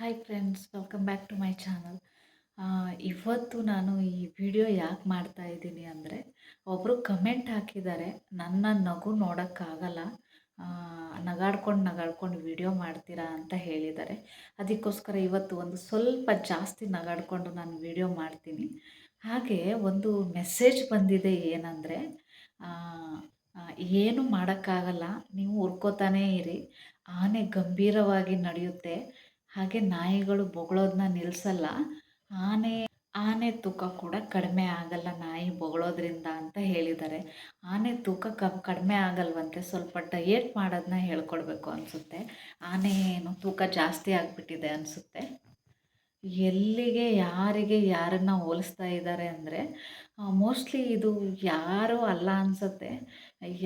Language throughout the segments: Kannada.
Hi friends welcome back to my channel ಇವತ್ತು ನಾನು ಈ ವಿಡಿಯೋ ಯಾಕೆ ಮಾಡ್ತಾ ಇದ್ದೀನಿ ಅಂದರೆ ಒಬ್ಬರು ಕಮೆಂಟ್ ಹಾಕಿದ್ದಾರೆ, ನನ್ನ ನಗು ನೋಡೋಕ್ಕಾಗಲ್ಲ ನಗಾಡ್ಕೊಂಡು ನಗಾಡ್ಕೊಂಡು ವಿಡಿಯೋ ಮಾಡ್ತೀರಾ ಅಂತ ಹೇಳಿದ್ದಾರೆ. ಅದಕ್ಕೋಸ್ಕರ ಇವತ್ತು ಒಂದು ಸ್ವಲ್ಪ ಜಾಸ್ತಿ ನಗಾಡ್ಕೊಂಡು ನಾನು ವಿಡಿಯೋ ಮಾಡ್ತೀನಿ. ಹಾಗೆ ಒಂದು ಮೆಸೇಜ್ ಬಂದಿದೆ ಏನಂದರೆ ಏನು ಮಾಡೋಕ್ಕಾಗಲ್ಲ, ನೀವು ಹುರ್ಕೋತಾನೇ ಇರಿ, ಆನೆ ಗಂಭೀರವಾಗಿ ನಡೆಯುತ್ತೆ ಹಾಗೆ ನಾಯಿಗಳು ಬೊಗಳೋದನ್ನ ನಿಲ್ಲಿಸಲ್ಲ ಆನೆ ಆನೆ ತೂಕ ಕೂಡ ಕಡಿಮೆ ಆಗಲ್ಲ ನಾಯಿ ಬೊಗಳೋದ್ರಿಂದ ಅಂತ ಹೇಳಿದ್ದಾರೆ. ಆನೆ ತೂಕ ಕಮ್, ಕಡಿಮೆ ಆಗಲ್ವಂತೆ. ಸ್ವಲ್ಪ ಡಯೇಟ್ ಮಾಡೋದನ್ನ ಹೇಳ್ಕೊಡ್ಬೇಕು ಅನಿಸುತ್ತೆ. ಆನೆ ಏನು ತೂಕ ಜಾಸ್ತಿ ಆಗಿಬಿಟ್ಟಿದೆ ಅನಿಸುತ್ತೆ. ಎಲ್ಲಿಗೆ, ಯಾರಿಗೆ, ಯಾರನ್ನು ಹೋಲಿಸ್ತಾ ಇದ್ದಾರೆ ಅಂದರೆ ಮೋಸ್ಟ್ಲಿ ಇದು ಯಾರೂ ಅಲ್ಲ ಅನಿಸುತ್ತೆ.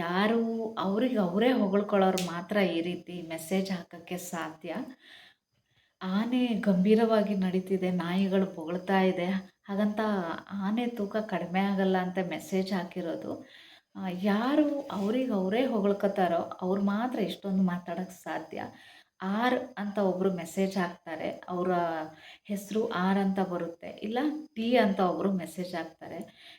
ಯಾರು, ಅವ್ರಿಗೆ ಅವರೇ ಹೊಗಳ್ಕೊಳ್ಳೋರು ಮಾತ್ರ ಈ ರೀತಿ ಮೆಸೇಜ್ ಹಾಕೋಕ್ಕೆ ಸಾಧ್ಯ. ಆನೆ ಗಂಭೀರವಾಗಿ ನಡೀತಿದೆ, ನಾಯಿಗಳು ಬೊಗಳ್ತಾ ಇದೆ. ಹಾಗಂತ ಆನೆ ತೂಕ ಕಡಿಮೆ ಆಗಲ್ಲ ಅಂತ ಮೆಸೇಜ್ ಹಾಕಿರೋದು. ಯಾರು ಅವ್ರಿಗೆ ಅವರೇ ಹೊಗಳ್ಕೊತಾರೋ ಅವ್ರು ಮಾತ್ರ ಇಷ್ಟೊಂದು ಮಾತಾಡೋಕ್ಕೆ ಸಾಧ್ಯ. ಆರ್ ಅಂತ ಒಬ್ಬರು ಮೆಸೇಜ್ ಹಾಕ್ತಾರೆ. ಅವರ ಹೆಸರು ಆರ್ ಅಂತ ಬರುತ್ತೆ. ಇಲ್ಲ ಟಿ ಅಂತ ಒಬ್ಬರು ಮೆಸೇಜ್ ಹಾಕ್ತಾರೆ.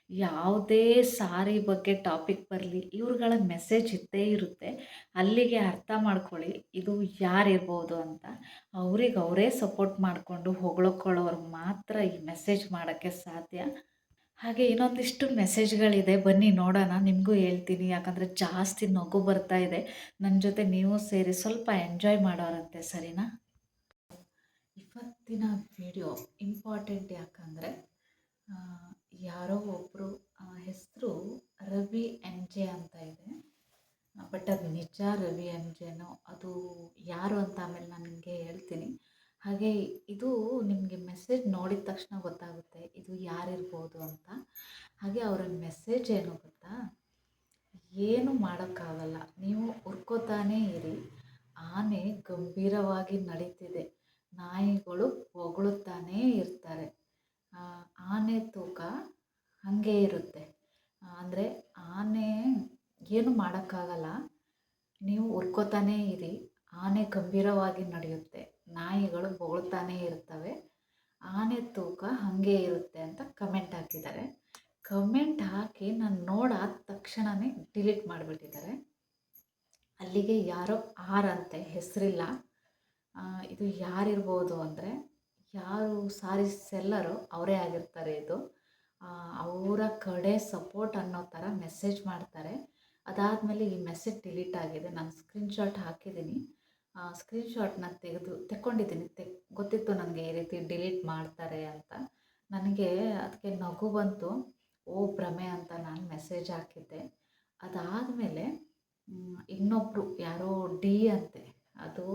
ಯಾವುದೇ ಸಾರಿ ಬಗ್ಗೆ ಟಾಪಿಕ್ ಬರಲಿ, ಇವ್ರುಗಳ ಮೆಸೇಜ್ ಇದ್ದೇ ಇರುತ್ತೆ. ಅಲ್ಲಿಗೆ ಅರ್ಥ ಮಾಡ್ಕೊಳ್ಳಿ, ಇದು ಯಾರಿರ್ಬೋದು ಅಂತ. ಅವ್ರಿಗೆ ಅವರೇ ಸಪೋರ್ಟ್ ಮಾಡಿಕೊಂಡು ಹೊಗಳ್ಕೊಳ್ಳೋರು ಮಾತ್ರ ಈ ಮೆಸೇಜ್ ಮಾಡೋಕ್ಕೆ ಸಾಧ್ಯ. ಹಾಗೆ ಇನ್ನೊಂದಿಷ್ಟು ಮೆಸೇಜ್ಗಳಿದೆ ಬನ್ನಿ ನೋಡೋಣ, ನಿಮಗೂ ಹೇಳ್ತೀನಿ. ಯಾಕಂದರೆ ಜಾಸ್ತಿ ನಗು ಬರ್ತಾ ಇದೆ. ನನ್ನ ಜೊತೆ ನೀವು ಸೇರಿ ಸ್ವಲ್ಪ ಎಂಜಾಯ್ ಮಾಡೋರಂತೆ, ಸರಿನಾ? ಇವತ್ತಿನ ವಿಡಿಯೋ ಇಂಪಾರ್ಟೆಂಟ್ ಯಾಕಂದರೆ ಯಾರೋ ಒಬ್ಬರು ಹೆಸರು ರವಿ ಎನ್ ಜೆ ಅಂತ ಇದೆ. ಬಟ್ ಅದು ನಿಜ ರವಿ ಎನ್ ಜೆನೋ, ಅದು ಯಾರು ಅಂತ ಆಮೇಲೆ ನಾನು ನಿಮಗೆ ಹೇಳ್ತೀನಿ. ಹಾಗೆ ಇದು ನಿಮಗೆ ಮೆಸೇಜ್ ನೋಡಿದ ತಕ್ಷಣ ಗೊತ್ತಾಗುತ್ತೆ ಇದು ಯಾರಿರ್ಬೋದು ಅಂತ. ಹಾಗೆ ಅವರ ಮೆಸೇಜ್ ಏನು ಗೊತ್ತಾ? ಏನು ಮಾಡೋಕ್ಕಾಗಲ್ಲ. ನೀವು ಹುರ್ಕೋತಾನೇ ಇರಿ. ಆನೆ ಗಂಭೀರವಾಗಿ ನಡೀತಿದೆ. ನಾಯಿಗಳು ಹೊಗಳುತ್ತಾನೇ ಇರ್ತಾರೆ. ಆನೆ ತೂಕ ಹಾಗೆ ಇರುತ್ತೆ. ಅಂದರೆ ಆನೆ ಏನು ಮಾಡೋಕ್ಕಾಗಲ್ಲ. ನೀವು ಹುರ್ಕೋತಾನೇ ಇರಿ. ಆನೆ ಗಂಭೀರವಾಗಿ ನಡೆಯುತ್ತೆ. ನಾಯಿಗಳು ಬೊಗಳ್ತಾನೇ ಇರ್ತವೆ. ಆನೆ ತೂಕ ಹಾಗೆ ಇರುತ್ತೆ ಅಂತ ಕಮೆಂಟ್ ಹಾಕಿದ್ದಾರೆ. ಕಮೆಂಟ್ ಹಾಕಿ ನಾನು ನೋಡಾದ ತಕ್ಷಣವೇ ಡಿಲೀಟ್ ಮಾಡಿಬಿಟ್ಟಿದ್ದಾರೆ. ಅಲ್ಲಿಗೆ ಯಾರೋ ಆರಂತೆ ಹೆಸರಿಲ್ಲ. ಇದು ಯಾರಿರ್ಬೋದು ಅಂದರೆ ಯಾರು ಸಾರಿ ಸೆಲ್ಲರು ಅವರೇ ಆಗಿರ್ತಾರೆ ಇದು. ಅವರ ಕಡೆ ಸಪೋರ್ಟ್ ಅನ್ನೋ ಥರ ಮೆಸೇಜ್ ಮಾಡ್ತಾರೆ. ಅದಾದಮೇಲೆ ಈ ಮೆಸೇಜ್ ಡಿಲೀಟ್ ಆಗಿದೆ. ನಾನು ಸ್ಕ್ರೀನ್ಶಾಟ್ ಹಾಕಿದ್ದೀನಿ. ಸ್ಕ್ರೀನ್ಶಾಟ್ನ ತೆಗೆದು, ತೆಕ್ಕೊಂಡಿದ್ದೀನಿ. ತೆ ಗೊತ್ತಿತ್ತು ನನಗೆ ಈ ರೀತಿ ಡಿಲೀಟ್ ಮಾಡ್ತಾರೆ ಅಂತ. ನನಗೆ ಅದಕ್ಕೆ ನಗು ಬಂತು. ಓ ಭ್ರಮೆ ಅಂತ ನಾನು ಮೆಸೇಜ್ ಹಾಕಿದ್ದೆ. ಅದಾದಮೇಲೆ ಇನ್ನೊಬ್ಬರು ಯಾರೋ ಡಿ ಅಂತೆ, ಅದು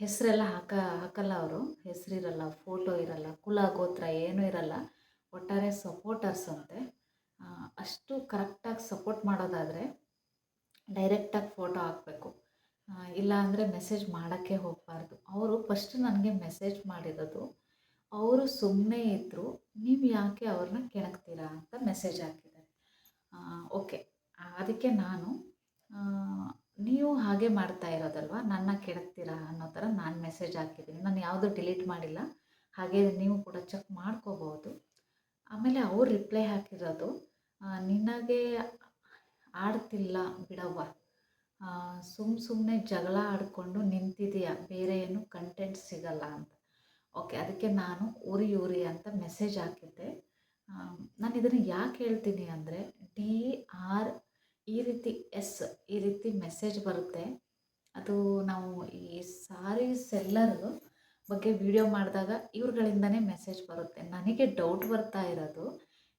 ಹೆಸರೆಲ್ಲ ಹಾಕ, ಹಾಕಲ್ಲ ಅವರು. ಹೆಸರಿರಲ್ಲ ಫೋಟೋ ಇರಲ್ಲ, ಕುಲ, ಗೋತ್ರ ಏನೂ ಇರಲ್ಲ. ಒಟ್ಟಾರೆ ಸಪೋರ್ಟರ್ಸ್ ಅಂತೆ. ಅಷ್ಟು ಕರೆಕ್ಟಾಗಿ ಸಪೋರ್ಟ್ ಮಾಡೋದಾದರೆ ಡೈರೆಕ್ಟಾಗಿ ಫೋಟೋ ಹಾಕಬೇಕು. ಇಲ್ಲ ಅಂದರೆ ಮೆಸೇಜ್ ಮಾಡೋಕ್ಕೆ ಹೋಗಬಾರ್ದು. ಅವರು ಫಸ್ಟ್ ನನಗೆ ಮೆಸೇಜ್ ಮಾಡಿರೋದು, ಅವರು ಸುಮ್ಮನೆ ಇದ್ದರು ನೀವು ಯಾಕೆ ಅವ್ರನ್ನ ಕೆಣಕ್ತೀರಾ ಅಂತ ಮೆಸೇಜ್ ಹಾಕಿದ್ದಾರೆ. ಓಕೆ ಅದಕ್ಕೆ ನಾನು ನೀವು ಹಾಗೆ ಮಾಡ್ತಾ ಇರೋದಲ್ವ, ನನ್ನ ಕೆಣಕ್ತೀರಾ ಅನ್ನೋ ಥರ ನಾನು ಮೆಸೇಜ್ ಹಾಕಿದ್ದೀನಿ. ನಾನು ಯಾವುದು ಡಿಲೀಟ್ ಮಾಡಿಲ್ಲ, ಹಾಗೆ ನೀವು ಕೂಡ ಚೆಕ್ ಮಾಡ್ಕೋಬೋದು ಆಮೇಲೆ ಅವ್ರು ರಿಪ್ಲೈ ಹಾಕಿರೋದು ನಿನಗೆ ಆಡ್ತಿಲ್ಲ ಬಿಡವ್ವ. ಸುಮ್ಮ ಸುಮ್ಮನೆ ಜಗಳ ಆಡಿಕೊಂಡು ನಿಂತಿದೆಯಾ, ಬೇರೆ ಏನು ಕಂಟೆಂಟ್ ಸಿಗಲ್ಲ ಅಂತ. ಓಕೆ ಅದಕ್ಕೆ ನಾನು ಉರಿ ಉರಿ ಅಂತ ಮೆಸೇಜ್ ಹಾಕಿದ್ದೆ. ನಾನು ಇದನ್ನು ಯಾಕೆ ಹೇಳ್ತೀನಿ ಅಂದರೆ ಡಿ ಆರ್ ಈ ರೀತಿ ಎಸ್ ಈ ರೀತಿ ಮೆಸೇಜ್ ಬರುತ್ತೆ. ಅದು ನಾವು ಈ ಸಾರಿ ಸೆಲ್ಲರ್ ಬಗ್ಗೆ ವಿಡಿಯೋ ಮಾಡಿದಾಗ ಇವ್ರುಗಳಿಂದನೇ ಮೆಸೇಜ್ ಬರುತ್ತೆ. ನನಗೆ ಡೌಟ್ ಬರ್ತಾ ಇರೋದು.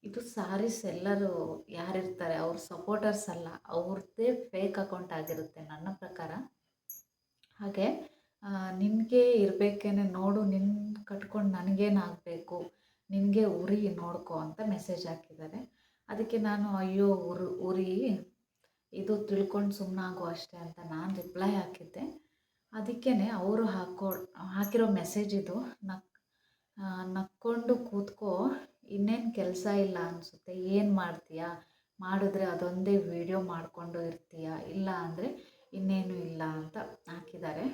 ಇದು ಸಾರೀಸ್ ಎಲ್ಲರೂ ಯಾರಿರ್ತಾರೆ, ಅವ್ರ ಸಪೋರ್ಟರ್ಸ್ ಅಲ್ಲ ಅವ್ರದ್ದೇ ಫೇಕ್ ಅಕೌಂಟ್ ಆಗಿರುತ್ತೆ ನನ್ನ ಪ್ರಕಾರ. ಹಾಗೆ ನಿನಗೆ ಇರಬೇಕೇನೆ ನೋಡು ನಿನ್ನ ಕಟ್ಕೊಂಡು ನನಗೇನಾಗಬೇಕು, ನಿನಗೆ ಉರಿ ನೋಡ್ಕೊ ಅಂತ ಮೆಸೇಜ್ ಹಾಕಿದ್ದಾರೆ. ಅದಕ್ಕೆ ನಾನು, ಅಯ್ಯೋ, ಉರು, ಉರಿ, ಇದು ತಿಳ್ಕೊಂಡು ಸುಮ್ಮನಾಗು ಅಷ್ಟೇ ಅಂತ ನಾನು ರಿಪ್ಲೈ ಹಾಕಿದ್ದೆ. ಅದಕ್ಕೇ ಅವರು ಹಾಕೋ, ಹಾಕಿರೋ ಮೆಸೇಜ್ ಇದು ನಕ್ ನಕ್ಕೊಂಡು ಕೂತ್ಕೋ ಕೆಲಸ ಇಲ್ಲ ಅನಿಸುತ್ತೆ, ಏನು ಮಾಡ್ತೀಯಾ? ಮಾಡಿದ್ರೆ ಅದೊಂದೇ ವೀಡಿಯೋ ಮಾಡಿಕೊಂಡು ಇರ್ತೀಯ? ಇಲ್ಲ ಅಂದರೆ ಇನ್ನೇನು ಇಲ್ಲ ಅಂತ ಹಾಕಿದ್ದಾರೆ.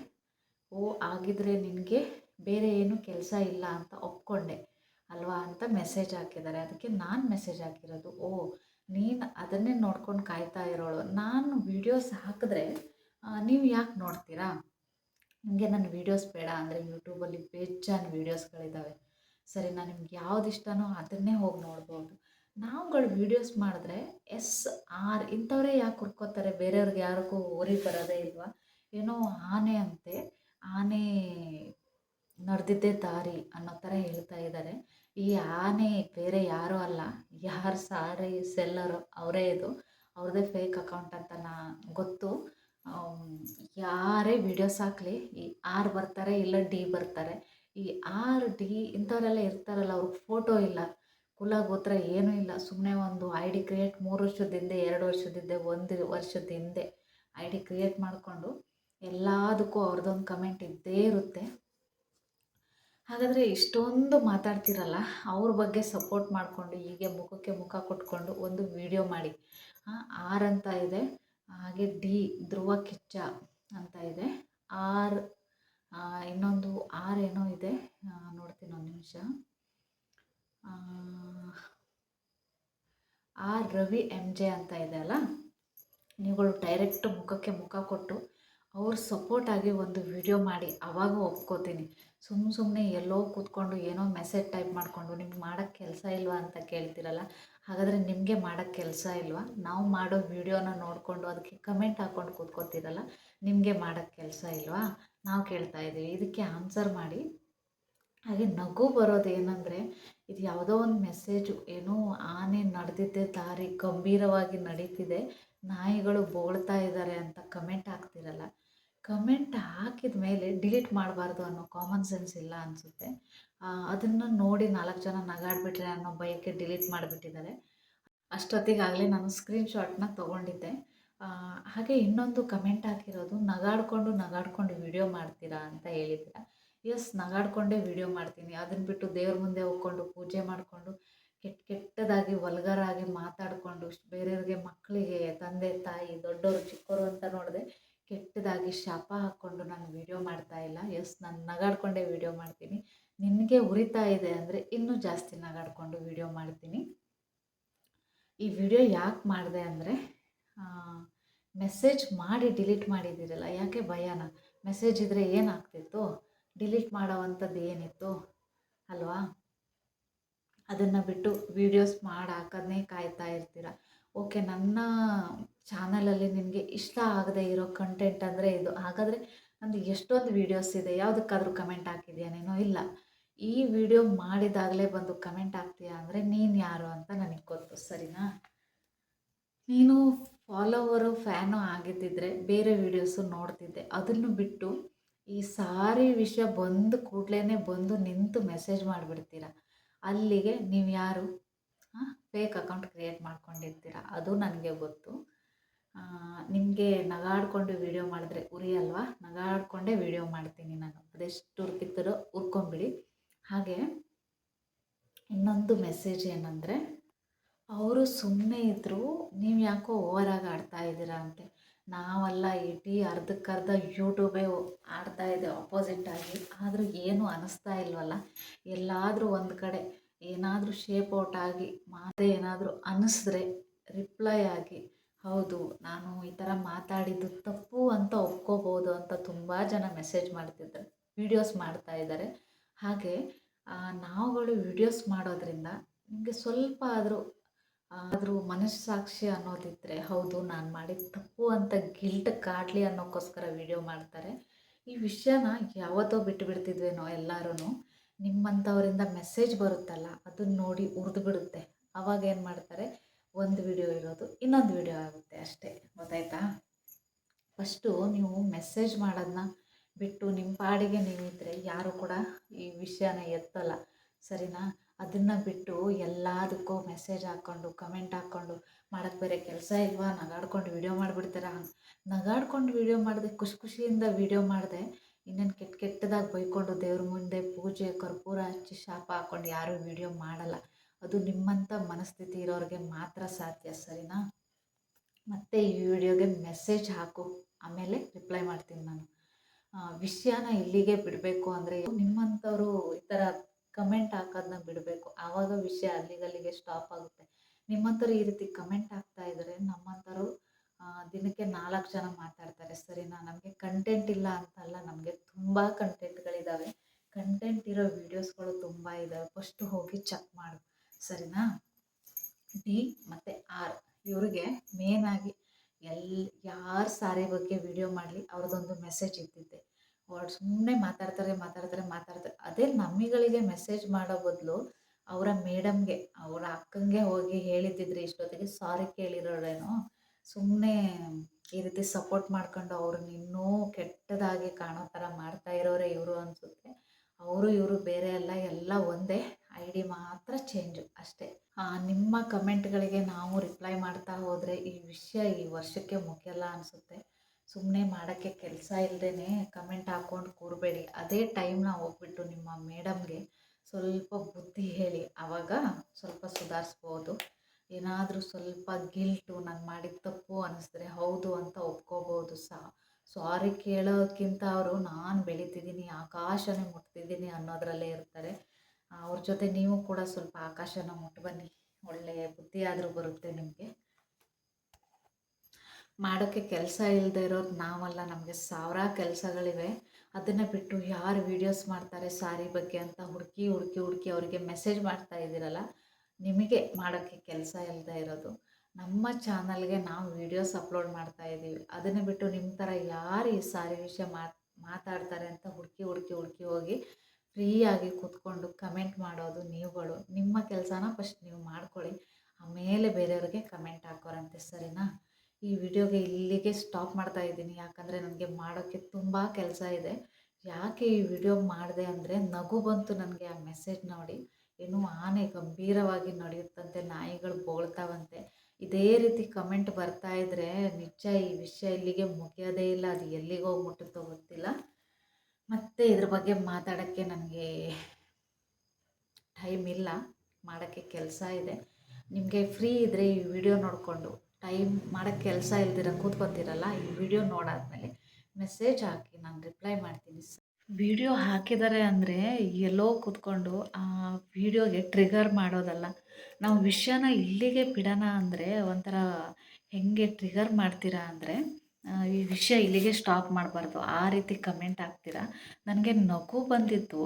ಓ ಆಗಿದ್ರೆ ನಿನಗೆ ಬೇರೆ ಏನು ಕೆಲಸ ಇಲ್ಲ ಅಂತ ಒಪ್ಕೊಂಡೆ ಅಲ್ವಾ ಅಂತ ಮೆಸೇಜ್ ಹಾಕಿದ್ದಾರೆ. ಅದಕ್ಕೆ ನಾನು ಮೆಸೇಜ್ ಹಾಕಿರೋದು, ಓ, ನೀನು ಅದನ್ನೇ ನೋಡ್ಕೊಂಡು ಕಾಯ್ತಾ ಇರೋಳು. ನಾನು ವೀಡಿಯೋಸ್ ಹಾಕಿದ್ರೆ ನೀವು ಯಾಕೆ ನೋಡ್ತೀರಾ? ನಿಮಗೆ ನನ್ನ ವೀಡಿಯೋಸ್ ಬೇಡ ಅಂದರೆ ಯೂಟ್ಯೂಬಲ್ಲಿ ಬೇಜಾನ್ ವೀಡಿಯೋಸ್ಗಳಿದ್ದಾವೆ ಸರಿ, ನಾನು ನಿಮ್ಗೆ ಯಾವ್ದು ಇಷ್ಟನೋ ಅದನ್ನೇ ಹೋಗಿ ನೋಡ್ಬೋದು. ನಾವುಗಳು ವೀಡಿಯೋಸ್ ಮಾಡಿದ್ರೆ ಎಸ್, ಆರ್ ಇಂಥವರೇ ಯಾಕೆ ಹುರ್ಕೋತಾರೆ? ಬೇರೆಯವ್ರಿಗೆ ಯಾರಿಗೂ ಊರಿಗೆ ಬರೋದೇ ಇಲ್ವಾ? ಏನೋ ಆನೆ ಅಂತೆ, ಆನೆ ನಡೆದಿದ್ದೇ ದಾರಿ ಅನ್ನೋ ಥರ ಹೇಳ್ತಾ ಇದ್ದಾರೆ ಈ ಆನೆ ಬೇರೆ ಯಾರೂ ಅಲ್ಲ. ಯಾರು ಸಾರಿ ಸೆಲ್ಲರು ಅವರೇ ಇದು. ಅವ್ರದ್ದೇ ಫೇಕ್ ಅಕೌಂಟ್ ಅಂತ ನಾ ಗೊತ್ತು. ಯಾರೇ ವೀಡಿಯೋಸ್ ಹಾಕಲಿ, ಈ ಆರ್ ಬರ್ತಾರೆ ಇಲ್ಲ ಡಿ ಬರ್ತಾರೆ. ಈ ಆರ್ ಡಿ ಇಂಥವರೆಲ್ಲ ಇರ್ತಾರಲ್ಲ, ಅವ್ರಿಗೆ ಫೋಟೋ ಇಲ್ಲ. ಕುಲ ಗೋತ್ರ ಏನೂ ಇಲ್ಲ. ಸುಮ್ಮನೆ ಒಂದು ಐ ಡಿ ಕ್ರಿಯೇಟ್ ಮೂರು ವರ್ಷದ ಹಿಂದೆ ಎರಡು ವರ್ಷದ ಹಿಂದೆ ಒಂದು ವರ್ಷದ ಹಿಂದೆ ಐ ಡಿ ಕ್ರಿಯೇಟ್ ಮಾಡಿಕೊಂಡು ಎಲ್ಲದಕ್ಕೂ ಅವ್ರದ್ದೊಂದು ಕಮೆಂಟ್ ಇದ್ದೇ ಇರುತ್ತೆ. ಹಾಗಾದರೆ ಇಷ್ಟೊಂದು ಮಾತಾಡ್ತಿರಲ್ಲ, ಅವ್ರ ಬಗ್ಗೆ ಸಪೋರ್ಟ್ ಮಾಡಿಕೊಂಡು, ಹೀಗೆ ಮುಖಕ್ಕೆ ಮುಖ ಕೊಟ್ಕೊಂಡು ಒಂದು ವಿಡಿಯೋ ಮಾಡಿ. ಆರ್ ಅಂತ ಇದೆ, ಹಾಗೆ ಡಿ ಧ್ರುವ ಕಿಚ್ಚ ಅಂತ ಇದೆ. ಆರ್ ಇನ್ನೊಂದು ಆರ್ ಏನೋ ಇದೆ. ನೋಡ್ತೀನಿ ಒಂದು ನಿಮಿಷ. ಆರ್ ರವಿ ಎಂ ಜೆ ಅಂತ ಇದೆ ಅಲ್ಲ? ನೀವುಗಳು ಡೈರೆಕ್ಟ್ ಮುಖಕ್ಕೆ ಮುಖ ಕೊಟ್ಟು ಅವ್ರ ಸಪೋರ್ಟಾಗಿ ಒಂದು ವಿಡಿಯೋ ಮಾಡಿ, ಅವಾಗ ಒಪ್ಕೋತೀನಿ. ಸುಮ್ಮ ಸುಮ್ಮನೆ ಎಲ್ಲೋ ಕೂತ್ಕೊಂಡು ಏನೋ ಮೆಸೇಜ್ ಟೈಪ್ ಮಾಡಿಕೊಂಡು ನಿಮ್ಗೆ ಮಾಡೋಕ್ಕೆ ಕೆಲಸ ಇಲ್ವಾ? ಅಂತ ಕೇಳ್ತಿರಲ್ಲ. ಹಾಗಾದರೆ ನಿಮಗೆ ಮಾಡೋಕ್ಕೆ ಕೆಲಸ ಇಲ್ವಾ? ನಾವು ಮಾಡೋ ವಿಡಿಯೋನ ನೋಡಿಕೊಂಡು ಅದಕ್ಕೆ ಕಮೆಂಟ್ ಹಾಕ್ಕೊಂಡು ಕೂತ್ಕೋತಿರಲ್ಲ, ನಿಮಗೆ ಮಾಡೋಕ್ಕೆ ಕೆಲಸ ಇಲ್ವಾ? ನಾವು ಕೇಳ್ತಾ ಇದ್ದೀವಿ. ಇದಕ್ಕೆ ಆನ್ಸರ್ ಮಾಡಿ. ಹಾಗೆ ನಗು ಬರೋದು ಏನಂದರೆ, ಇದು ಯಾವುದೋ ಒಂದು ಮೆಸೇಜು ಏನೋ ಆನೆ ನಡೆದಿದ್ದೆ ದಾರಿ ಗಂಭೀರವಾಗಿ ನಡೀತಿದೆ, ನಾಯಿಗಳು ಬೋಳ್ತಾ ಇದ್ದಾರೆ ಅಂತ ಕಮೆಂಟ್ ಹಾಕ್ತಿರಲ್ಲ. ಕಮೆಂಟ್ ಹಾಕಿದ ಮೇಲೆ ಡಿಲೀಟ್ ಮಾಡಬಾರ್ದು ಅನ್ನೋ ಕಾಮನ್ ಸೆನ್ಸ್ ಇಲ್ಲ ಅನಿಸುತ್ತೆ. ಅದನ್ನು ನೋಡಿ ನಾಲ್ಕು ಜನ ನಗಾಡ್ಬಿಟ್ರೆ ಅನ್ನೋ ಭಯಕ್ಕೆ ಡಿಲೀಟ್ ಮಾಡಿಬಿಟ್ಟಿದ್ದಾರೆ. ಅಷ್ಟೊತ್ತಿಗಾಗಲೇ ನಾನು ಸ್ಕ್ರೀನ್ಶಾಟ್ನ ತೊಗೊಂಡಿದ್ದೆ. ಹಾಗೆ ಇನ್ನೊಂದು ಕಮೆಂಟ್ ಹಾಕಿರೋದು, ನಗಾಡ್ಕೊಂಡು ನಗಾಡ್ಕೊಂಡು ವಿಡಿಯೋ ಮಾಡ್ತೀರಾ ಅಂತ ಹೇಳಿದ್ದೀರಾ. ಎಸ್ ನಗಾಡ್ಕೊಂಡೇ ವಿಡಿಯೋ ಮಾಡ್ತೀನಿ. ಅದನ್ನ ಬಿಟ್ಟು ದೇವ್ರ ಮುಂದೆ ಹೋಗ್ಕೊಂಡು ಪೂಜೆ ಮಾಡಿಕೊಂಡು ಕೆಟ್ಟ ಕೆಟ್ಟದಾಗಿ ವಲ್ಗರಾಗಿ ಮಾತಾಡಿಕೊಂಡು ಬೇರೆಯವ್ರಿಗೆ ಮಕ್ಕಳಿಗೆ ತಂದೆ, ತಾಯಿ ದೊಡ್ಡವರು ಚಿಕ್ಕವರು ಅಂತ ನೋಡಿದೆ ಕೆಟ್ಟದಾಗಿ ಶಾಪ ಹಾಕ್ಕೊಂಡು ನಾನು ವಿಡಿಯೋ ಮಾಡ್ತಾ ಇಲ್ಲ. ಎಸ್ ನಾನು ನಗಾಡ್ಕೊಂಡೇ ವಿಡಿಯೋ ಮಾಡ್ತೀನಿ. ನಿನಗೆ ಉರಿತಾ ಇದೆ ಅಂದರೆ ಇನ್ನೂ ಜಾಸ್ತಿ ನಗಾಡ್ಕೊಂಡು ವಿಡಿಯೋ ಮಾಡ್ತೀನಿ. ಈ ವಿಡಿಯೋ ಯಾಕೆ ಮಾಡಿದೆ ಅಂದರೆ ಮೆಸೇಜ್ ಮಾಡಿ ಡಿಲೀಟ್ ಮಾಡಿದ್ದೀರಲ್ಲ, ಯಾಕೆ ಭಯನ? ಮೆಸೇಜ್ ಇದ್ದರೆ ಏನಾಗ್ತಿತ್ತು? ಡಿಲೀಟ್ ಮಾಡೋವಂಥದ್ದು ಏನಿತ್ತು? ಅಲ್ವಾ? ಅದನ್ನು ಬಿಟ್ಟು ವೀಡಿಯೋಸ್ ಮಾಡಿ ಹಾಕೋದನ್ನೇ ಕಾಯ್ತಾ ಇರ್ತೀರ? ಓಕೆ ನನ್ನ ಚಾನಲಲ್ಲಿ ನಿಮಗೆ ಇಷ್ಟ ಆಗದೆ ಇರೋ ಕಂಟೆಂಟ್ ಅಂದರೆ ಇದು. ಹಾಗಾದರೆ ನಂದು ಎಷ್ಟೊಂದು ವೀಡಿಯೋಸ್ ಇದೆ, ಯಾವುದಕ್ಕಾದರೂ ಕಮೆಂಟ್ ಹಾಕಿದ್ಯಾ ನೀನು? ಇಲ್ಲ. ಈ ವಿಡಿಯೋ ಮಾಡಿದಾಗಲೇ ಬಂದು ಕಮೆಂಟ್ ಹಾಕ್ತೀಯಾ ಅಂದರೆ ನೀನು ಯಾರು ಅಂತ ನನಗೆ ಗೊತ್ತು, ಸರಿನಾ? ನೀನು ಫಾಲೋವರು ಫ್ಯಾನು ಆಗಿದ್ದಿದ್ರೆ ಬೇರೆ ವೀಡಿಯೋಸು ನೋಡ್ತಿದ್ದೆ. ಅದನ್ನು ಬಿಟ್ಟು ಈ ಸಾರಿ ವಿಷಯ ಬಂದು ಕೂಡಲೇ ಬಂದು ನಿಂತು ಮೆಸೇಜ್ ಮಾಡಿಬಿಡ್ತೀರ? ಅಲ್ಲಿಗೆ ನೀವು ಯಾರು? ಫೇಕ್ ಅಕೌಂಟ್ ಕ್ರಿಯೇಟ್ ಮಾಡ್ಕೊಂಡಿರ್ತೀರ? ಅದು ನನಗೆ ಗೊತ್ತು. ನಿಮಗೆ ನಗಾಡ್ಕೊಂಡು ವೀಡಿಯೋ ಮಾಡಿದ್ರೆ ಉರಿ ಅಲ್ವಾ ನಗಾಡ್ಕೊಂಡೇ ವೀಡಿಯೋ ಮಾಡ್ತೀನಿ ನಾನು. ಅದೆಷ್ಟು ಉರ್ಕಿತ್ತರೋ ಉರ್ಕೊಂಬಿಡಿ. ಹಾಗೆ ಇನ್ನೊಂದು ಮೆಸೇಜ್ ಏನಂದರೆ ಅವರು ಸುಮ್ಮನೆ ಇದ್ದರು ನೀವು ಯಾಕೋ ಓವರಾಗಿ ಆಡ್ತಾ ಇದ್ದೀರಾ ಅಂತೆ. ನಾವೆಲ್ಲ ಇಡೀ ಅರ್ಧಕ್ಕರ್ಧ ಯೂಟ್ಯೂಬೇ ಆಡ್ತಾ ಇದೆ ಆಪೋಸಿಟ್ ಆಗಿ. ಆದರೂ ಏನೂ ಅನ್ನಿಸ್ತಾ ಇಲ್ವಲ್ಲ? ಎಲ್ಲಾದರೂ ಒಂದು ಕಡೆ, ಏನಾದರೂ ಶೇಪ್ ಔಟ್ ಆಗಿ, ಮಾತೇ ಏನಾದರೂ ಅನ್ನಿಸಿದ್ರೆ ರಿಪ್ಲೈ ಆಗಿ, ಹೌದು, ನಾನು ಈ ಥರ ಮಾತಾಡಿದ್ದು ತಪ್ಪು ಅಂತ ಒಪ್ಕೋಬೋದು ಅಂತ ತುಂಬ ಜನ ಮೆಸೇಜ್ ಮಾಡ್ತಿದ್ದಾರೆ ವೀಡಿಯೋಸ್ ಮಾಡ್ತಾ ಇದ್ದಾರೆ. ಹಾಗೆ ನಾವುಗಳು ವೀಡಿಯೋಸ್ ಮಾಡೋದ್ರಿಂದ ನಿಮಗೆ ಸ್ವಲ್ಪ ಆದರೂ ಆದರೂ ಮನಸ್ಸಾಕ್ಷಿ ಅನ್ನೋದಿದ್ದರೆ ಹೌದು, ನಾನು ಮಾಡಿದ ತಪ್ಪು ಅಂತ ಗಿಲ್ಟ್ ಕಾಡಲಿ ಅನ್ನೋಕ್ಕೋಸ್ಕರ ವಿಡಿಯೋ ಮಾಡ್ತಾರೆ. ಈ ವಿಷಯನ ಯಾವತ್ತೋ ಬಿಟ್ಟು ಬಿಡ್ತಿದ್ವೇನೋ ಎಲ್ಲರೂ ನಿಮ್ಮಂಥವರಿಂದ ಮೆಸೇಜ್ ಬರುತ್ತಲ್ಲ ಅದನ್ನ ನೋಡಿ ಉರಿದು ಬಿಡುತ್ತೆ. ಅವಾಗ ಏನು ಮಾಡ್ತಾರೆ, ಒಂದು ವಿಡಿಯೋ ಇರೋದು, ಇನ್ನೊಂದು ವಿಡಿಯೋ ಆಗುತ್ತೆ ಅಷ್ಟೇ. ಗೊತ್ತಾಯ್ತಾ? ಫಸ್ಟು ನೀವು ಮೆಸೇಜ್ ಮಾಡೋದನ್ನ ಬಿಟ್ಟು ನಿಮ್ಮ ಪಾಡಿಗೆ ನೀವಿದ್ದರೆ ಯಾರು ಕೂಡ ಈ ವಿಷಯನ ಎತ್ತಲ್ಲ. ಸರಿನಾ? ಅದನ್ನು ಬಿಟ್ಟು ಎಲ್ಲದಕ್ಕೂ ಮೆಸೇಜ್ ಹಾಕ್ಕೊಂಡು ಕಮೆಂಟ್ ಹಾಕ್ಕೊಂಡು ಮಾಡೋಕ್ಕೆ ಬೇರೆ ಕೆಲಸ ಇಲ್ವಾ? ನಗಾಡ್ಕೊಂಡು ವೀಡಿಯೋ ಮಾಡಿಬಿಡ್ತೀರಾ? ನಗಾಡ್ಕೊಂಡು ವೀಡಿಯೋ ಮಾಡಿದೆ, ಖುಷಿ ಖುಷಿಯಿಂದ ವೀಡಿಯೋ ಮಾಡಿದೆ. ಇನ್ನೇನು ಕೆಟ್ಟ ಕೆಟ್ಟದಾಗಿ ಬೈಕೊಂಡು ದೇವ್ರ ಮುಂದೆ ಪೂಜೆ, ಕರ್ಪೂರ ಹಚ್ಚಿ ಶಾಪ ಹಾಕ್ಕೊಂಡು ಯಾರೂ ವೀಡಿಯೋ ಮಾಡಲ್ಲ. ಅದು ನಿಮ್ಮಂಥ ಮನಸ್ಥಿತಿ ಇರೋರಿಗೆ ಮಾತ್ರ ಸಾಧ್ಯ, ಸರಿನಾ? ಮತ್ತು ಈ ವಿಡಿಯೋಗೆ ಮೆಸೇಜ್ ಹಾಕು. ಆಮೇಲೆ ರಿಪ್ಲೈ ಮಾಡ್ತೀನಿ ನಾನು. ವಿಷಯನ ಇಲ್ಲಿಗೆ ಬಿಡಬೇಕು ಅಂದರೆ ನಿಮ್ಮಂಥವ್ರು ಈ ಥರ ಕಮೆಂಟ್ ಹಾಕೋದನ್ನ ಬಿಡಬೇಕು. ಆವಾಗ ವಿಷಯ ಅಲ್ಲಿಗಲ್ಲಿಗೆ ಸ್ಟಾಪ್ ಆಗುತ್ತೆ. ನಿಮ್ಮಂಥವ್ರು ಈ ರೀತಿ ಕಮೆಂಟ್ ಹಾಕ್ತಾ ಇದ್ದಾರೆ ನಮ್ಮಂಥವ್ರು ಆ, ದಿನಕ್ಕೆ ನಾಲ್ಕು ಜನ ಮಾತಾಡ್ತಾರೆ. ಸರಿನಾ? ನಮಗೆ ಕಂಟೆಂಟ್ ಇಲ್ಲ ಅಂತಲ್ಲ ನಮಗೆ ತುಂಬ ಕಂಟೆಂಟ್ಗಳಿದ್ದಾವೆ ಕಂಟೆಂಟ್ ಇರೋ ವೀಡಿಯೋಸ್ಗಳು ತುಂಬ ಇದ್ದಾವೆ ಫಸ್ಟ್ ಹೋಗಿ ಚೆಕ್ ಮಾಡು. ಸರಿನಾ? ಡಿ ಮತ್ತು ಆರ್ ಇವ್ರಿಗೆ ಮೇನಾಗಿ ಎಲ್ ಯಾರು ಸಾರಿ ಬಗ್ಗೆ ವಿಡಿಯೋ ಮಾಡಲಿ ಅವ್ರದ್ದೊಂದು ಮೆಸೇಜ್ ಇದ್ದಿದ್ದೆ. ಅವ್ರು ಸುಮ್ಮನೆ ಮಾತಾಡ್ತಾರೆ ಮಾತಾಡ್ತಾರೆ ಮಾತಾಡ್ತಾರೆ. ಅದೇ ನಮ್ಮಿಗಳಿಗೆ ಮೆಸೇಜ್ ಮಾಡೋ ಬದಲು ಅವರ ಮೇಡಮ್ಗೆ ಅವರ ಅಕ್ಕಂಗೆ ಹೋಗಿ ಹೇಳಿದ್ದಿದ್ರೆ ಇಷ್ಟೊತ್ತಿಗೆ ಸಾರಿ ಕೇಳಿರೋಳೇನೋ ಸುಮ್ಮನೆ ಈ ರೀತಿ ಸಪೋರ್ಟ್ ಮಾಡ್ಕೊಂಡು ಅವ್ರನ್ನ ಇನ್ನೂ ಕೆಟ್ಟದಾಗಿ ಕಾಣೋ ಥರ ಮಾಡ್ತಾ ಇರೋರೇ ಇವರು ಅನಿಸುತ್ತೆ. ಅವರು ಇವರು ಬೇರೆ ಅಲ್ಲ, ಎಲ್ಲ ಒಂದೇ ಐ ಡಿ ಮಾತ್ರ ಚೇಂಜು ಅಷ್ಟೇ. ನಿಮ್ಮ ಕಮೆಂಟ್ಗಳಿಗೆ ನಾವು ರಿಪ್ಲೈ ಮಾಡ್ತಾ ಹೋದರೆ ಈ ವಿಷಯ ಈ ವರ್ಷಕ್ಕೆ ಮುಗಿಯಲ್ಲ ಅನಿಸುತ್ತೆ. ಸುಮ್ಮನೆ ಮಾಡೋಕ್ಕೆ ಕೆಲಸ ಇಲ್ಲದೇ ಕಮೆಂಟ್ ಹಾಕ್ಕೊಂಡು ಕೂರಬೇಡಿ. ಅದೇ ಟೈಮ್ನ ಹೋಗ್ಬಿಟ್ಟು ನಿಮ್ಮ ಮೇಡಮ್ಗೆ ಸ್ವಲ್ಪ ಬುದ್ಧಿ ಹೇಳಿ. ಆವಾಗ ಸ್ವಲ್ಪ ಸುಧಾರಿಸ್ಬೋದು. ಏನಾದರೂ ಸ್ವಲ್ಪ ಗಿಲ್ಟು ನಾನು ಮಾಡಿದ ತಪ್ಪು ಅನ್ನಿಸಿದ್ರೆ ಹೌದು ಅಂತ ಒಪ್ಕೋಬೋದು ಸಹ ಸಾರಿ ಕೇಳೋಕ್ಕಿಂತ ಅವರು, ನಾನು ಬೆಳೀತಿದ್ದೀನಿ ಆಕಾಶನೇ ಮುಟ್ತಿದ್ದೀನಿ ಅನ್ನೋದರಲ್ಲೇ ಇರ್ತಾರೆ. ಅವ್ರ ಜೊತೆ ನೀವು ಕೂಡ ಸ್ವಲ್ಪ ಆಕಾಶನ ಮುಟ್ಟು ಬನ್ನಿ ಒಳ್ಳೆಯ ಬುದ್ಧಿ ಆದರೂ ಬರುತ್ತೆ ನಿಮಗೆ. ಮಾಡೋಕ್ಕೆ ಕೆಲಸ ಇಲ್ಲದೆ ಇರೋದು ನಾವಲ್ಲ. ನಮಗೆ ಸಾವಿರ ಕೆಲಸಗಳಿವೆ. ಅದನ್ನು ಬಿಟ್ಟು ಯಾರು ವೀಡಿಯೋಸ್ ಮಾಡ್ತಾರೆ, ಸಾರಿ ಬಗ್ಗೆ ಅಂತ ಹುಡುಕಿ ಹುಡುಕಿ ಹುಡುಕಿ ಅವರಿಗೆ ಮೆಸೇಜ್ ಮಾಡ್ತಾ ಇದ್ದೀರಲ್ಲ, ನಿಮಗೆ ಮಾಡೋಕ್ಕೆ ಕೆಲಸ ಇಲ್ಲದೆ ಇರೋದು. ನಮ್ಮ ಚಾನಲ್ಗೆ ನಾವು ವೀಡಿಯೋಸ್ ಅಪ್ಲೋಡ್ ಮಾಡ್ತಾ ಇದ್ದೀವಿ. ಅದನ್ನು ಬಿಟ್ಟು ನಿಮ್ಮ ಥರ ಯಾರು ಈ ಸಾರಿ ವಿಷಯ ಮಾತ್ ಮಾತಾಡ್ತಾರೆ ಅಂತ ಹುಡುಕಿ ಹುಡುಕಿ ಹುಡುಕಿ ಹೋಗಿ ಫ್ರೀಯಾಗಿ ಕೂತ್ಕೊಂಡು ಕಮೆಂಟ್ ಮಾಡೋದು ನೀವುಗಳು. ನಿಮ್ಮ ಕೆಲಸನ ಫಸ್ಟ್ ನೀವು ಮಾಡ್ಕೊಳ್ಳಿ. ಆಮೇಲೆ ಬೇರೆಯವ್ರಿಗೆ ಕಮೆಂಟ್ ಹಾಕೋರಂತೆ, ಸರಿನಾ? ಈ ವಿಡಿಯೋಗೆ ಇಲ್ಲಿಗೆ ಸ್ಟಾಪ್ ಮಾಡ್ತಾ ಇದ್ದೀನಿ. ಯಾಕಂದರೆ ನನಗೆ ಮಾಡೋಕ್ಕೆ ತುಂಬ ಕೆಲಸ ಇದೆ. ಯಾಕೆ ಈ ವಿಡಿಯೋ ಮಾಡಿದೆ ಅಂದರೆ ನಗು ಬಂತು ನನಗೆ ಆ ಮೆಸೇಜ್ ನೋಡಿ. ಏನು ಆನೆ ಗಂಭೀರವಾಗಿ ನಡೆಯುತ್ತಂತೆ, ನಾಯಿಗಳು ಬೋಳ್ತಾವಂತೆ. ಇದೇ ರೀತಿ ಕಮೆಂಟ್ ಬರ್ತಾ ಇದ್ದರೆ ನಿಜ ಈ ವಿಷಯ ಇಲ್ಲಿಗೆ ಮುಗಿಯೋದೇ ಇಲ್ಲ. ಅದು ಎಲ್ಲಿಗೆ ಹೋಗಿ ಮುಟ್ಟುತ್ತೋ ಗೊತ್ತಿಲ್ಲ. ಮತ್ತು ಇದ್ರ ಬಗ್ಗೆ ಮಾತಾಡೋಕ್ಕೆ ನನಗೆ ಟೈಮ್ ಇಲ್ಲ. ಮಾಡೋಕ್ಕೆ ಕೆಲಸ ಇದೆ. ನಿಮಗೆ ಫ್ರೀ ಇದ್ದರೆ ಈ ವಿಡಿಯೋ ನೋಡಿಕೊಂಡು ಟೈಮ್ ಮಾಡೋಕ್ಕೆ ಕೆಲಸ ಇಲ್ದಿರ ಕೂತ್ಕೊತೀರಲ್ಲ ಈ ವಿಡಿಯೋ ನೋಡಾದ್ಮೇಲೆ ಮೆಸೇಜ್ ಹಾಕಿ ನಾನು ರಿಪ್ಲೈ ಮಾಡ್ತೀನಿ ವಿಡಿಯೋ ಹಾಕಿದ್ದಾರೆ ಅಂದರೆ ಎಲ್ಲೋ ಕೂತ್ಕೊಂಡು ಆ ವಿಡಿಯೋಗೆ ಟ್ರಿಗರ್ ಮಾಡೋದಲ್ಲ. ನಾವು ವಿಷಯನ ಇಲ್ಲಿಗೆ ಬಿಡೋಣ ಅಂದರೆ ಒಂಥರ ಹೆಂಗೆ ಟ್ರಿಗರ್ ಮಾಡ್ತೀರಾ ಅಂದರೆ ಈ ವಿಷಯ ಇಲ್ಲಿಗೆ ಸ್ಟಾಪ್ ಮಾಡಬಾರ್ದು. ಆ ರೀತಿ ಕಮೆಂಟ್ ಹಾಕ್ತೀರಾ. ನನಗೆ ನಗು ಬಂದಿತ್ತು.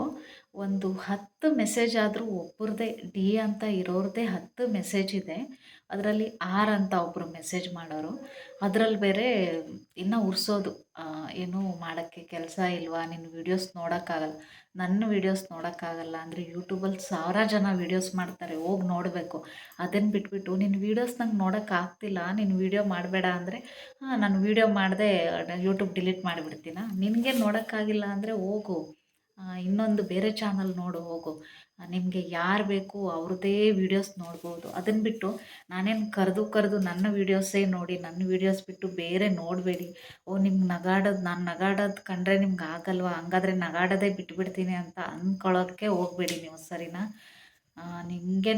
ಒಂದು ಹತ್ತು ಮೆಸೇಜ್ ಆದರೂ ಒಬ್ಬರದೇ ಡಿ ಅಂತ ಇರೋರದೇ ಹತ್ತು ಮೆಸೇಜ್ ಇದೆ. ಅದರಲ್ಲಿ ಆರ್ ಅಂತ ಒಬ್ಬರು ಮೆಸೇಜ್ ಮಾಡೋರು. ಅದರಲ್ಲಿ ಬೇರೆ ಇನ್ನೂ ಉರ್ಸೋದು. ಏನು ಮಾಡೋಕ್ಕೆ ಕೆಲಸ ಇಲ್ವಾ? ನಿನ್ನ ವೀಡಿಯೋಸ್ ನೋಡೋಕ್ಕಾಗಲ್ಲ. ನನ್ನ ವೀಡಿಯೋಸ್ ನೋಡೋಕ್ಕಾಗಲ್ಲ ಅಂದರೆ ಯೂಟ್ಯೂಬಲ್ಲಿ ಸಾವಿರ ಜನ ವೀಡಿಯೋಸ್ ಮಾಡ್ತಾರೆ. ಹೋಗಿ ನೋಡಬೇಕು. ಅದನ್ನು ಬಿಟ್ಬಿಟ್ಟು ನಿನ್ನ ವೀಡಿಯೋಸ್ ನಂಗೆ ನೋಡೋಕ್ಕಾಗ್ತಿಲ್ಲ ನೀನು ವೀಡಿಯೋ ಮಾಡಬೇಡ ಅಂದರೆ ನಾನು ವೀಡಿಯೋ ಮಾಡದೆ ಯೂಟ್ಯೂಬ್ ಡಿಲೀಟ್ ಮಾಡಿಬಿಡ್ತೀನ? ನಿನಗೆ ನೋಡೋಕ್ಕಾಗಿಲ್ಲ ಅಂದರೆ ಹೋಗು. ಇನ್ನೊಂದು ಬೇರೆ ಚಾನಲ್ ನೋಡು, ಹೋಗು. ನಿಮಗೆ ಯಾರು ಬೇಕು ಅವ್ರದ್ದೇ ವೀಡಿಯೋಸ್ ನೋಡ್ಬೋದು. ಅದನ್ನು ಬಿಟ್ಟು ನಾನೇನು ಕರೆದು ಕರೆದು ನನ್ನ ವೀಡಿಯೋಸೇ ನೋಡಿ ನನ್ನ ವೀಡಿಯೋಸ್ ಬಿಟ್ಟು ಬೇರೆ ನೋಡಬೇಡಿ. ಓ, ನಿಮ್ಗೆ ನಗಾಡೋದು, ನಾನು ನಗಾಡೋದು ಕಂಡ್ರೆ ನಿಮ್ಗೆ ಆಗಲ್ವಾ? ಹಂಗಾದ್ರೆ ನಗಾಡೋದೇ ಬಿಟ್ಬಿಡ್ತೀನಿ ಅಂತ ಅಂದ್ಕೊಳ್ಳೋದಕ್ಕೆ ಹೋಗಬೇಡಿ ನೀವು, ಸರಿನಾ? ನಿಮಗೆ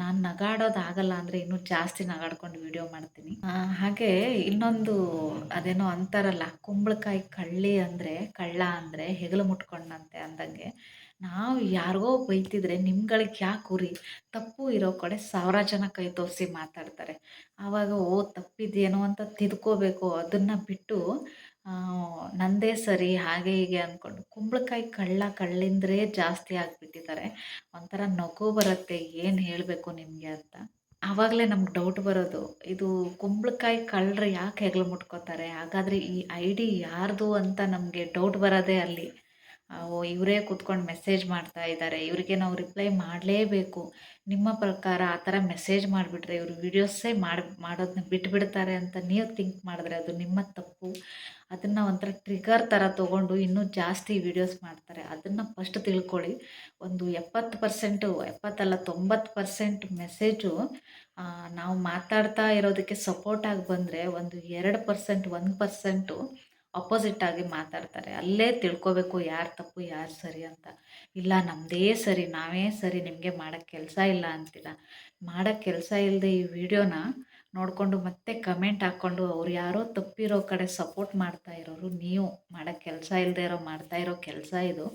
ನಾನು ನಗಾಡೋದು ಆಗಲ್ಲ ಅಂದರೆ ಇನ್ನೂ ಜಾಸ್ತಿ ನಗಾಡ್ಕೊಂಡು ವಿಡಿಯೋ ಮಾಡ್ತೀನಿ. ಹಾಗೆ ಇನ್ನೊಂದು ಅದೇನೋ ಅಂತಾರಲ್ಲ, ಕುಂಬಳಕಾಯಿ ಕಳ್ಳಿ ಅಂದರೆ, ಕಳ್ಳ ಅಂದರೆ ಹೆಗಲು ಮುಟ್ಕೊಂಡಂತೆ ಅಂದಂಗೆ, ನಾವು ಯಾರಿಗೋ ಬೈತಿದ್ರೆ ನಿಮ್ಗಳಿಗೆ ಯಾಕೆ ಉರಿ? ತಪ್ಪು ಇರೋ ಕಡೆ ಸಾವಿರ ಜನ ಕೈ ತೋರಿಸಿ ಮಾತಾಡ್ತಾರೆ. ಆವಾಗ, ಓ ತಪ್ಪಿದೇನೋ ಅಂತ ತಿದ್ಕೋಬೇಕು. ಅದನ್ನು ಬಿಟ್ಟು ನಂದೇ ಸರಿ, ಹಾಗೆ ಹೀಗೆ ಅಂದ್ಕೊಂಡು ಕುಂಬಳಕಾಯಿ ಕಳ್ಳ ಕಳ್ಳಿಂದ್ರೆ ಜಾಸ್ತಿ ಆಗಿಬಿಟ್ಟಿದ್ದಾರೆ. ಒಂಥರ ನಗು ಬರುತ್ತೆ, ಏನು ಹೇಳಬೇಕು ನಿಮಗೆ ಅಂತ. ಆವಾಗಲೇ ನಮ್ಗೆ ಡೌಟ್ ಬರೋದು, ಇದು ಕುಂಬಳಕಾಯಿ ಕಳ್ಳರು ಯಾಕೆ ಹೆಗಲು ಮುಟ್ಕೋತಾರೆ? ಹಾಗಾದರೆ ಈ ಐ ಡಿ ಯಾರದು ಅಂತ ನಮಗೆ ಡೌಟ್ ಬರೋದೇ ಅಲ್ಲಿ. ಓ, ಇವರೇ ಕೂತ್ಕೊಂಡು ಮೆಸೇಜ್ ಮಾಡ್ತಾ ಇದ್ದಾರೆ ಇವರಿಗೆ ನಾವು ರಿಪ್ಲೈ ಮಾಡಲೇಬೇಕು. ನಿಮ್ಮ ಪ್ರಕಾರ ಆ ಥರ ಮೆಸೇಜ್ ಮಾಡಿಬಿಟ್ರೆ ಇವರು ವೀಡಿಯೋಸೇ ಮಾಡಿ ಮಾಡೋದನ್ನ ಬಿಟ್ಬಿಡ್ತಾರೆ ಅಂತ ನೀವು ಥಿಂಕ್ ಮಾಡಿದ್ರೆ ಅದು ನಿಮ್ಮ ತಪ್ಪು. ಅದನ್ನು ಒಂಥರ ಟ್ರಿಗರ್ ಥರ ತೊಗೊಂಡು ಇನ್ನೂ ಜಾಸ್ತಿ ವೀಡಿಯೋಸ್ ಮಾಡ್ತಾರೆ. ಅದನ್ನು ಫಸ್ಟ್ ತಿಳ್ಕೊಳ್ಳಿ. ಒಂದು ಎಪ್ಪತ್ತು ಪರ್ಸೆಂಟು ಎಪ್ಪತ್ತಲ್ಲ ತೊಂಬತ್ತು ಪರ್ಸೆಂಟ್ ಮೆಸೇಜು ನಾವು ಮಾತಾಡ್ತಾ ಇರೋದಕ್ಕೆ ಸಪೋರ್ಟಾಗಿ ಬಂದರೆ ಒಂದು ಎರಡು ಪರ್ಸೆಂಟ್ ಒಂದು ಪರ್ಸೆಂಟು ಆಗಿ ಮಾತಾಡ್ತಾರೆ. ಅಲ್ಲೇ ತಿಳ್ಕೊಬೇಕು ಯಾರು ತಪ್ಪು, ಯಾರು ಸರಿ ಅಂತ. ಇಲ್ಲ ನಮ್ಮದೇ ಸರಿ, ನಾವೇ ಸರಿ, ನಿಮಗೆ ಮಾಡೋಕ್ಕೆ ಕೆಲಸ ಇಲ್ಲ ಅಂತಿಲ್ಲ. ಮಾಡೋಕ್ಕೆ ಕೆಲಸ ಇಲ್ಲದೆ ಈ ವಿಡಿಯೋನ ನೋಡಿಕೊಂಡು ಮತ್ತೆ ಕಮೆಂಟ್ ಹಾಕ್ಕೊಂಡು ಅವ್ರು ಯಾರೋ ತಪ್ಪಿರೋ ಕಡೆ ಸಪೋರ್ಟ್ ಮಾಡ್ತಾ ಇರೋರು, ನೀವು ಮಾಡೋಕ್ಕೆ ಕೆಲಸ ಇಲ್ಲದೆ ಇರೋ, ಮಾಡ್ತಾ ಇರೋ ಕೆಲಸ ಇದು.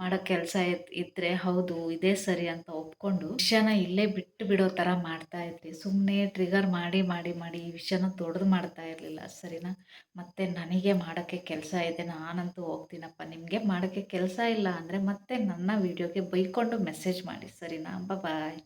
ಮಾಡೋ ಕೆಲಸ ಇದ್ದರೆ ಹೌದು, ಇದೇ ಸರಿ ಅಂತ ಒಪ್ಕೊಂಡು ವಿಷಯನ ಇಲ್ಲೇ ಬಿಟ್ಟು ಬಿಡೋ ಥರ ಮಾಡ್ತಾ ಇದ್ರಿ ಸುಮ್ಮನೆ ಟ್ರಿಗರ್ ಮಾಡಿ ಮಾಡಿ ಮಾಡಿ ಈ ವಿಷಯನ ದೊಡ್ಡದು ಮಾಡ್ತಾ ಇರಲಿಲ್ಲ. ಸರಿನಾ? ಮತ್ತೆ ನನಗೆ ಮಾಡೋಕ್ಕೆ ಕೆಲಸ ಇದೆ, ನಾನಂತೂ ಹೋಗ್ತೀನಪ್ಪ. ನಿಮಗೆ ಮಾಡೋಕ್ಕೆ ಕೆಲಸ ಇಲ್ಲ ಅಂದರೆ ಮತ್ತೆ ನನ್ನ ವಿಡಿಯೋಗೆ ಬೈಕೊಂಡು ಮೆಸೇಜ್ ಮಾಡಿ. ಸರಿನಾ? ಬಾಯ್